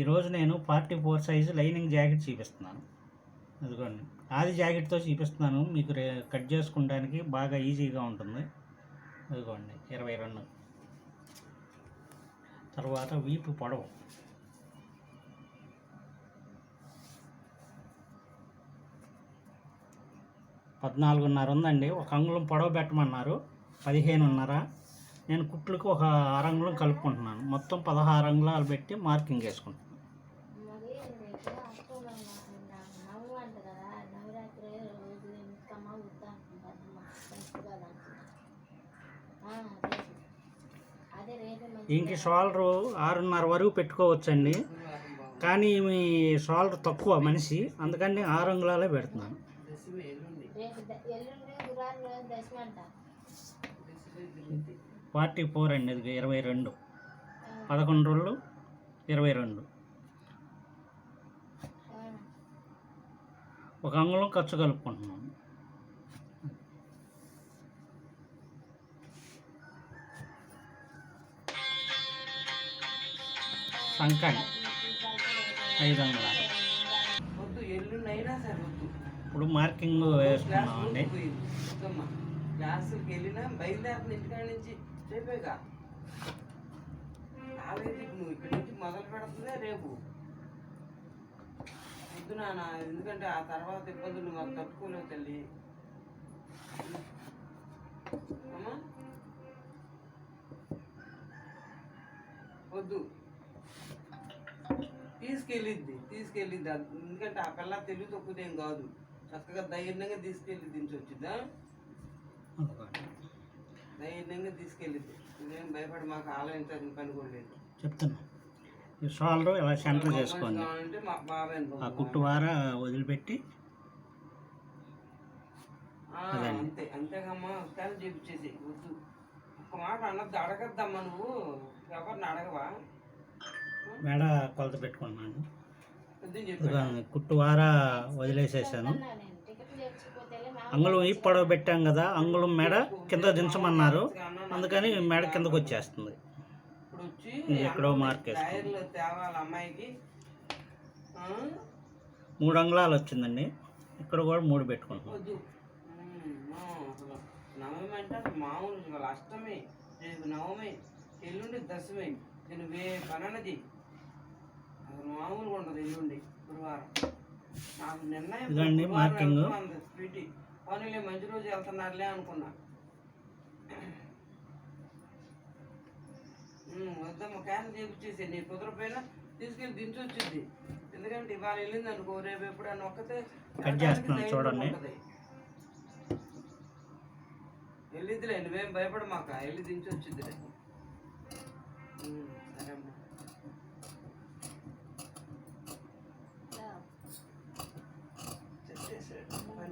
ఈరోజు నేను forty four size lining jacket చూపిస్తున్నాను. అదిగోండి. ఆది జాకెట్తో చూపిస్తున్నాను. మీకు రే కట్ చేసుకోవడానికి బాగా ఈజీగా ఉంటుంది. అదిగోండి. ఇరవై రెండు. తర్వాత వీపు పొడవు. పద్నాలుగున్నర ఉందండి. ఒక అంగుళం పొడవు పెట్టమన్నారు. పదిహేనున్నర. నేను కుట్లకు ఒక అరంగుళం కలుపుకుంటున్నాను. మొత్తం పదహారు అంగుళాలు పెట్టి మార్కింగ్ వేసుకుంటాను మరి రేపు అక్టోబర్ మాసం నాకు నవ్వు అంట కదా నవరాత్రి రోజు ఇంకమ్మ వద్దా అంటున్నారమ్మ ఫెస్టివల్ అంటున్నా రేపు అదే రేపే మంచి ఇంక షోల్డరు ఆరున్నర వరకు పెట్టుకోవచ్చండి. కానీ మీ షోల్డర్ తక్కువ మనిషి. అందుకని ఆరు అంగుళాలే పెడుతున్నాను. ఫార్టీ ఫోర్ అండి ఇది ఇరవై రెండు. పదకొండు రోజులు ఇరవై రెండు. ఒక అంగుళం ఖర్చు కలుపుకుంటున్నాను. సంకని ఐదు వద్దు ఇప్పుడు మార్కింగ్ వేసుకున్నామండి క్లాసుకి వెళ్ళినా బయలుదేరిన ఇంటికాడ నుంచి రేపేగా కాలేజీ నువ్వు ఇక్కడి నుంచి మొదలు పెడుతుందే రేపు. వద్దు నాన్న ఎందుకంటే ఆ తర్వాత ఇబ్బందులు మాకు తట్టుకోలేవు తల్లి. అమ్మా. వద్దు. తీసుకెళ్ళిద్ది అది- ఎందుకంటే ఆ పిల్ల తెలివి తక్కువదేం కాదు. చక్కగా ధైర్యంగా తీసుకెళ్ళి దించొచ్చుద్దా ధైర్యంగా తీసుకెళ్ళిద్ది ఇదేం భయపడి మాకు ఆలోచించాల్సిన పని కూడా లేదు. చెప్తున్నా. షోల్డర్ ఇలా సెంటర్ చేసుకోండి. ఆ కుట్టు వార వదిలిపెట్టి. అంతే అంతేగమ్మా. స్కాన్ చేపించేసి వద్దు. ఒక మాట అన్నది అడగద్దమ్మా నువ్వు. ఎవరిని అడగవా? మెడ కొలత పెట్టుకున్నాను. వద్దని ఇదిగో చెప్పాను కుట్టు వార వదిలేసేసాను. అంగుళం ఈ పొడవ పెట్టాం కదా అంగుళం మెడ కింద దించమన్నారు. అందుకని మెడ కిందకు వచ్చేస్తుంది. ఎక్కడో మార్క్? మూడు అంగుళాలు వచ్చిందండి. ఇక్కడ కూడా మూడు పెట్టుకుంటున్నాం. నవమి అంటే మామూలు అష్టమి రేపు నవమి. ఎల్లుండి దశమి. నేను వే పనన్నది మామూలుగా ఉండదు ఎల్లుండి గురువారం. నాకు నిర్ణయం మార్కింగ్. స్వీటీ. పోనీలే మంచి రోజు వెళ్తున్నారులే అనుకున్నా. వద్దమ్మ క్యాన్సిల్ చేయించేసి నీ కుదరపోయినా తీసుకెళ్ళి దించి వచ్చింది ఎందుకంటే ఇవాళ వెళ్ళింది అనుకో రేపు ఎప్పుడన్నా ఒక్కతే కట్ చేస్తున్నాను చూడండి. వెళ్ళిద్దిలే నువ్వేం భయపడమాక వెళ్ళి దించి వచ్చిద్దిలే.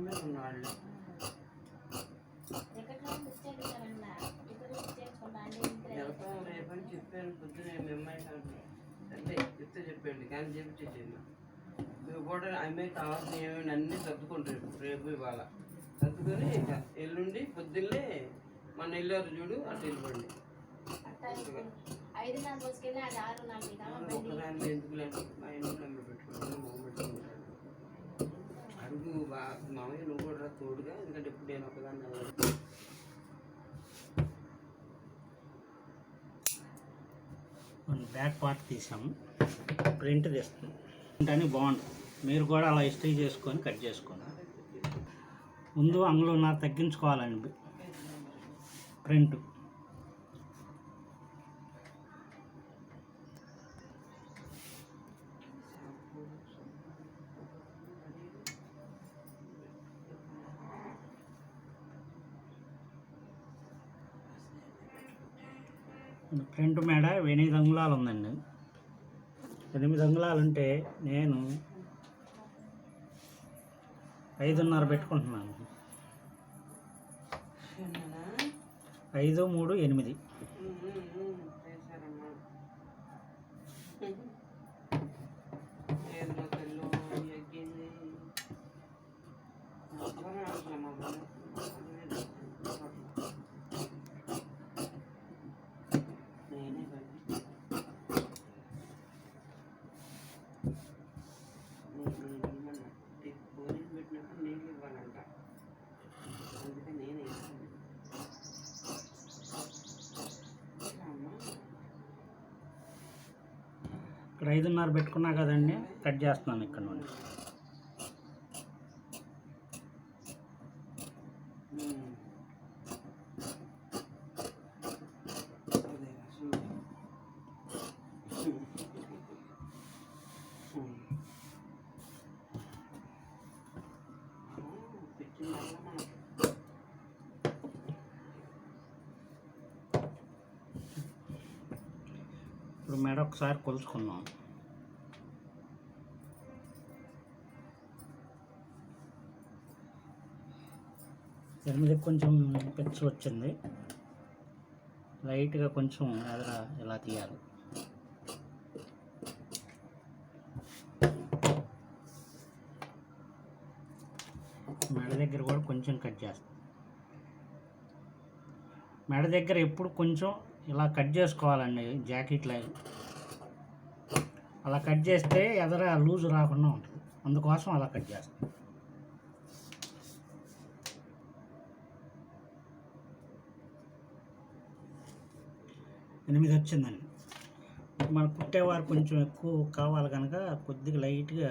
ఇంట్లో వెళ్తాం రేపని చెప్పాను పొద్దున మిమ్మల్ని అంటే చెప్తే చెప్పండి కానీ చేపించేసేయండి మీరు కూడా అమ్మాయి కావాల్సిన ఏమేమి అన్నీ సర్దుకోండి రేపు రేపు ఇవాళ. సర్దుకొని ఇక ఎల్లుండి పొద్దున్నే మన వెళ్ళారు చూడు అటు వెళ్ళిపోండి. ఒక్కదాన్ని ఎందుకు లేదు మా ఇంట్లో పెట్టుకుంటాను నువ్వు మామయ్య నువ్వు కూడా తోడుగా. ఎందుకంటే ఇప్పుడు నేను ఒకదాన్ని వెళ్ళాలి మన బ్యాక్ పార్ట్ తీసాము ప్రింట్ తీస్తాం. అని బాగుంటుంది. మీరు కూడా అలా హిస్టరీ చేసుకొని కట్ చేసుకోండి. ముందు అంగుళం నాకు తగ్గించుకోవాలండి. ప్రింట్. ఫ్రంట్ మేడ ఎనిమిది అంగుళాలు ఉందండి. ఎనిమిది అంగుళాలు ఉంటే నేను ఐదున్నర పెట్టుకుంటున్నాను. ఐదు మూడు ఎనిమిది చేశారమ్మా ఏదో తెల్లు ఎగ్గింది అసలు అసలు మా బాబు నేనే భయపడి ఇక్కడ ఐదున్నర పెట్టుకున్నా కదండి కట్ చేస్తున్నాను ఇక్కడ నుండి. ఇప్పుడు మెడ ఒకసారి కొలుచుకుందాం. ఎనిమిది కొంచెం పెచ్చు వచ్చింది. లైట్గా కొంచెం ఎదర ఇలా తీయాలి. మెడ దగ్గర కూడా కొంచెం కట్ చేస్తాం. మెడ దగ్గర ఎప్పుడు కొంచెం ఇలా కట్ చేసుకోవాలండి జాకెట్ అవి అలా కట్ చేస్తే ఎదర లూజ్ రాకుండా ఉంటుంది. అందుకోసం అలా కట్ చేస్తాం. ఎనిమిది వచ్చిందండి. మన కుట్టేవారు కొంచెం ఎక్కువ కావాలి కనుక కొద్దిగా లైట్గా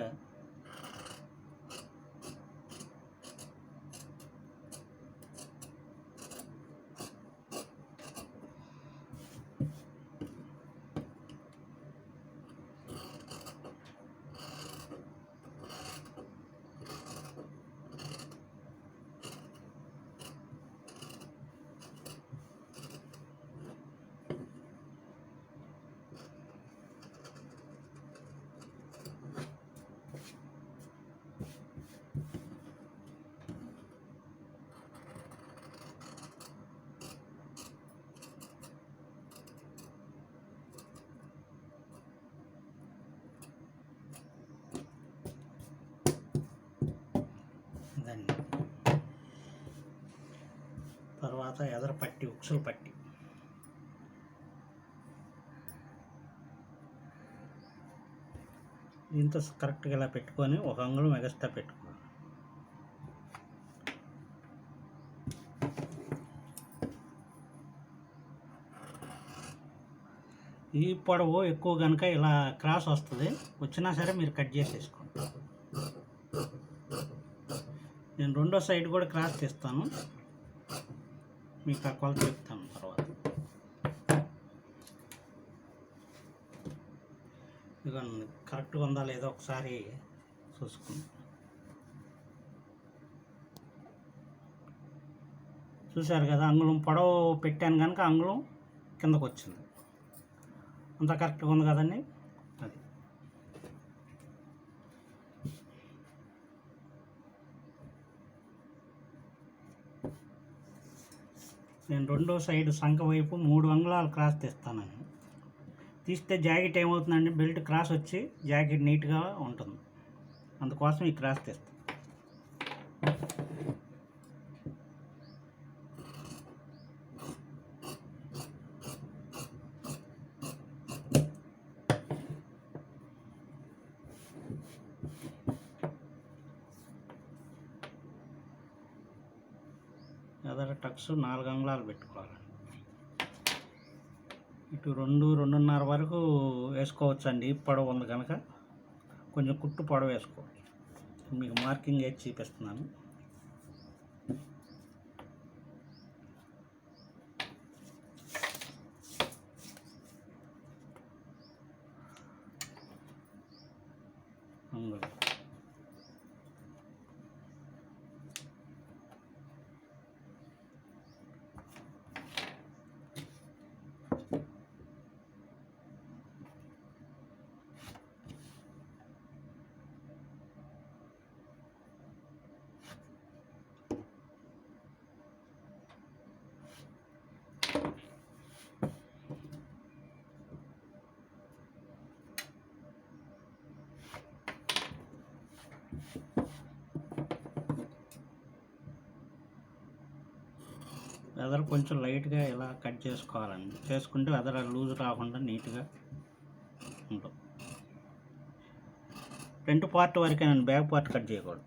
ఇదండి తర్వాత ఎదర పట్టి ఉక్సులు పట్టి. దీంతో కరెక్ట్గా ఇలా పెట్టుకొని ఒక అంగుళం ఎగస్ట్రా పెట్టుకున్నాను. ఈ పొడవు ఎక్కువ కనుక ఇలా క్రాస్ వస్తుంది వచ్చినా సరే మీరు కట్ చేసేసుకోండి. నేను రెండో సైడ్ కూడా క్రాస్ తీస్తాను మీకు కొలత చెప్తాను తర్వాత. ఇదిగోండి కరెక్ట్గా ఉందా లేదో ఒకసారి చూసుకుందాం. చూశారు కదా అంగుళం పొడవు పెట్టాను కనుక అంగుళం కిందకు వచ్చింది అంత కరెక్ట్గా ఉంది కదండి? నేను రెండో సైడ్ సంఖ వైపు మూడు అంగుళాలు క్రాస్ తీస్తానండి తీస్తే జాకెట్ ఏమవుతుందంటే బెల్ట్ క్రాస్ వచ్చి జాకెట్ నీట్గా ఉంటుంది. అందుకోసం ఈ క్రాస్ తీస్తాను ఎదర టక్స్ నాలుగు అంగుళాలు పెట్టుకోవాలి. ఇటు రెండు రెండున్నర వరకు వేసుకోవచ్చు అండి పొడవు ఉంది కనుక కొంచెం కుట్టు పొడవు వేసుకోవచ్చు మీకు మార్కింగ్ వేసి చూపిస్తున్నాను. అంగుళం. వెదర్ కొంచెం లైట్గా ఇలా కట్ చేసుకోవాలండి. చేసుకుంటే వెదర్ లూజ్ రాకుండా నీట్గా ఉంటుంది. ఫ్రంట్ పార్ట్ వరకేనండి బ్యాక్ పార్ట్ కట్ చేయకూడదు.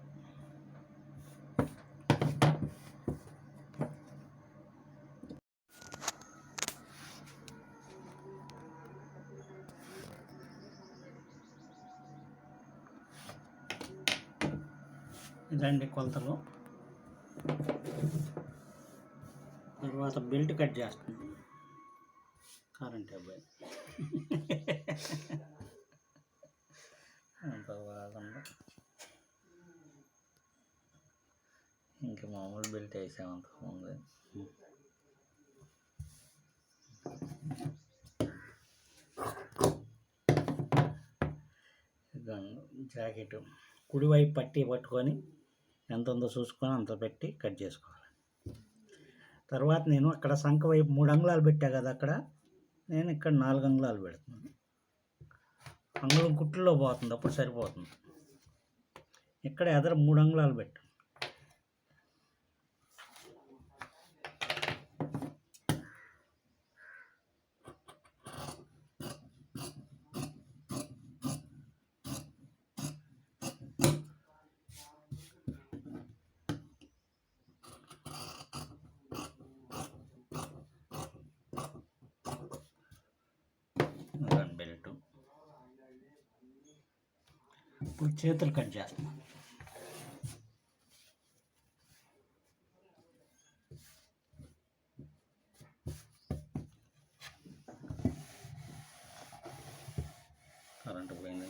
ఇదండి కొలతలు. తర్వాత బెల్ట్ కట్ చేస్తుంది కరెంట్ అబ్బాయి అంత బాగుంది ఇంకా మామూలు బెల్ట్ వేసామంత ముందు. జాకెట్ కుడివైపు పట్టి పట్టుకొని ఎంత ఉందో చూసుకొని అంత పెట్టి కట్ చేసుకోవాలి. తర్వాత నేను అక్కడ సంఖ వైపు మూడు అంగుళాలు పెట్టా కదా అక్కడ నేను ఇక్కడ నాలుగు అంగుళాలు పెడుతున్నాను అంగుళం కుట్టులో పోతుంది అప్పుడు సరిపోతుంది. ఇక్కడ ఎదర మూడు అంగుళాలు పెట్టు ఇదిగోండి బెల్ట్ ఇప్పుడు చేతులు కట్ చేస్తున్నాను కరెంటు పోయింది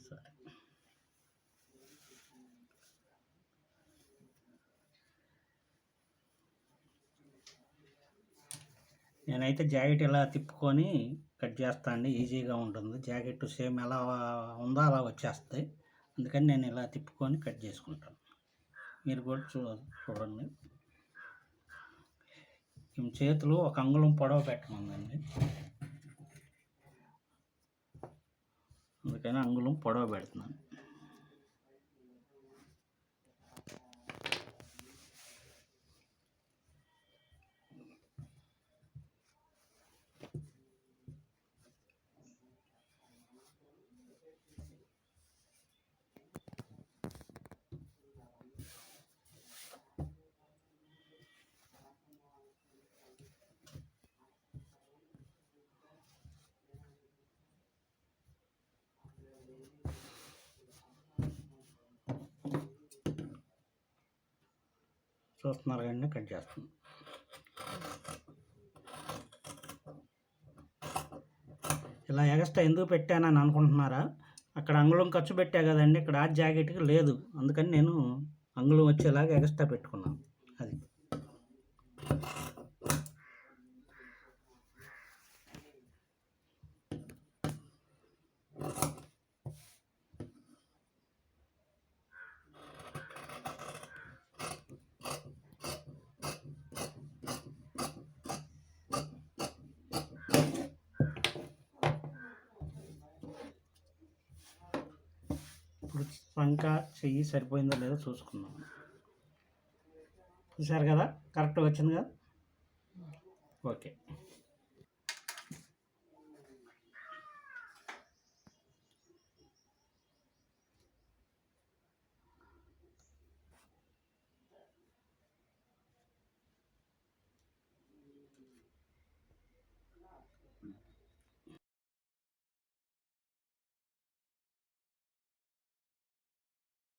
సరే నేనైతే జాకెట్ ఇలా తిప్పుకొని కట్ చేస్తా అండి. ఈజీగా ఉంటుంది. జాకెట్ సేమ్ ఎలా ఉందో అలా వచ్చేస్తాయి. అందుకని నేను ఇలా తిప్పుకొని కట్ చేసుకుంటాను. మీరు కూడా చూ చూడండి. ఈ చేతులు ఒక అంగుళం పొడవ పెట్టమందండి. అందుకని అంగుళం పొడవ పెడుతున్నాను. చూస్తున్నారు కానీ కట్ చేస్తాను. ఇలా ఎగస్ట్రా ఎందుకు పెట్టానని అనుకుంటున్నారా? అక్కడ అంగుళం ఖర్చు పెట్టా కదండి ఇక్కడ ఆ జాకెట్కి లేదు. అందుకని నేను అంగుళం వచ్చేలాగా ఎగస్ట్రా పెట్టుకున్నాను. ఇప్పుడు వంక చెయ్యి సరిపోయిందో లేదో చూసుకుందాం. చూసారు కదా? కరెక్ట్గా వచ్చింది కదా ఓకే.